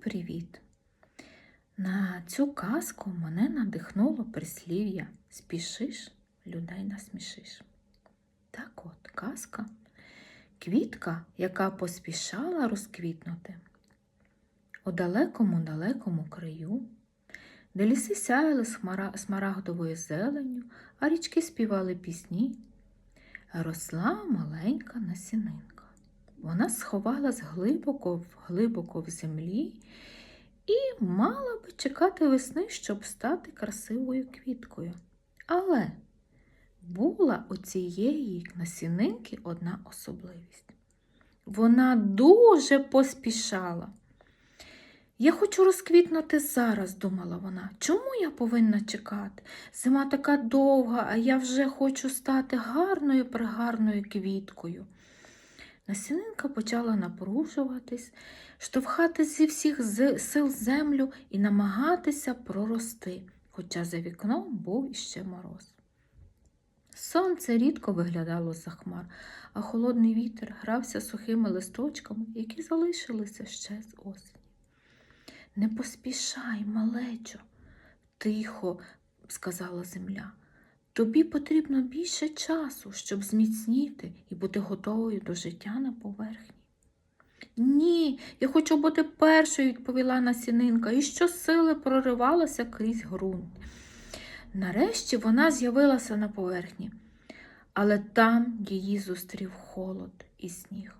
Привіт! На цю казку мене надихнуло прислів'я Спішиш, людей насмішиш. Так от, казка квітка, яка поспішала розквітнути. У далекому-далекому краю, де ліси сяяли смарагдовою зеленню, а річки співали пісні, росла маленька насінинка. Вона сховалась глибоко, глибоко в землі і мала би чекати весни, щоб стати красивою квіткою. Але була у цієї насінинки одна особливість. Вона дуже поспішала. Я хочу розквітнути зараз, думала вона. Чому я повинна чекати? Зима така довга, а я вже хочу стати гарною пригарною квіткою. Насінинка почала напружуватись, штовхати зі всіх сил землю і намагатися прорости, хоча за вікном був іще мороз. Сонце рідко виглядало за хмар, а холодний вітер грався сухими листочками, які залишилися ще з осені. Не поспішай, малечо, тихо сказала земля. Тобі потрібно більше часу, щоб зміцніти і бути готовою до життя на поверхні. Ні, я хочу бути першою, відповіла насінинка, і щосили проривалася крізь ґрунт. Нарешті вона з'явилася на поверхні, але там її зустрів холод і сніг.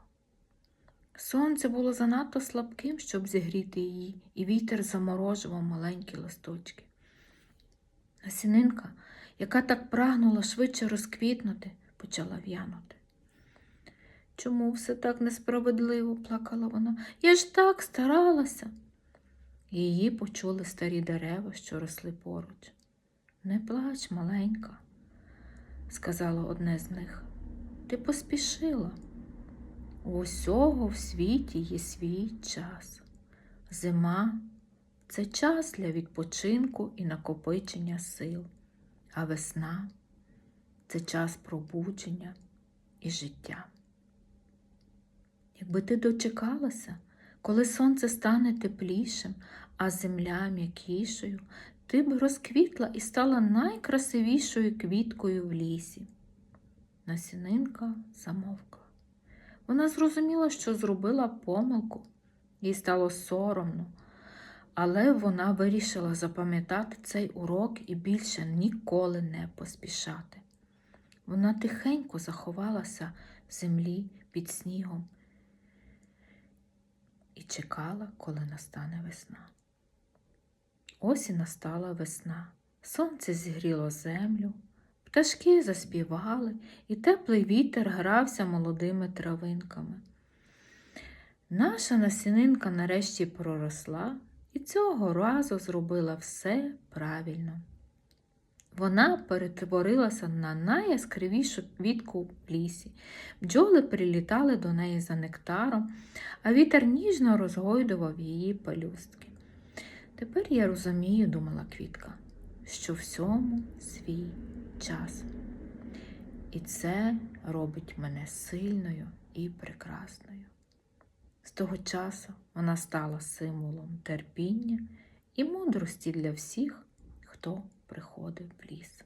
Сонце було занадто слабким, щоб зігріти її, і вітер заморожував маленькі листочки. Насінинка, яка так прагнула швидше розквітнути, почала в'янути. Чому все так несправедливо? плакала вона. Я ж так старалася. Її почули старі дерева, що росли поруч. Не плач, маленька, сказало одне з них. Ти поспішила. У усього в світі є свій час. Зима це час для відпочинку і накопичення сил, а весна це час пробудження і життя. Якби ти дочекалася, коли сонце стане теплішим, а земля м'якішою, ти б розквітла і стала найкрасивішою квіткою в лісі. Насінинка замовкла. Вона зрозуміла, що зробила помилку, їй стало соромно, але вона вирішила запам'ятати цей урок і більше ніколи не поспішати. Вона тихенько заховалася в землі під снігом і чекала, коли настане весна. Ось і настала весна. Сонце зігріло землю, пташки заспівали, і теплий вітер грався молодими травинками. Наша насінинка нарешті проросла і цього разу зробила все правильно. Вона перетворилася на найяскравішу квітку в лісі. Бджоли прилітали до неї за нектаром, а вітер ніжно розгойдував її пелюстки. Тепер я розумію, думала квітка, що всьому свій час. І це робить мене сильною і прекрасною. З того часу вона стала символом терпіння і мудрості для всіх, хто приходив в ліс.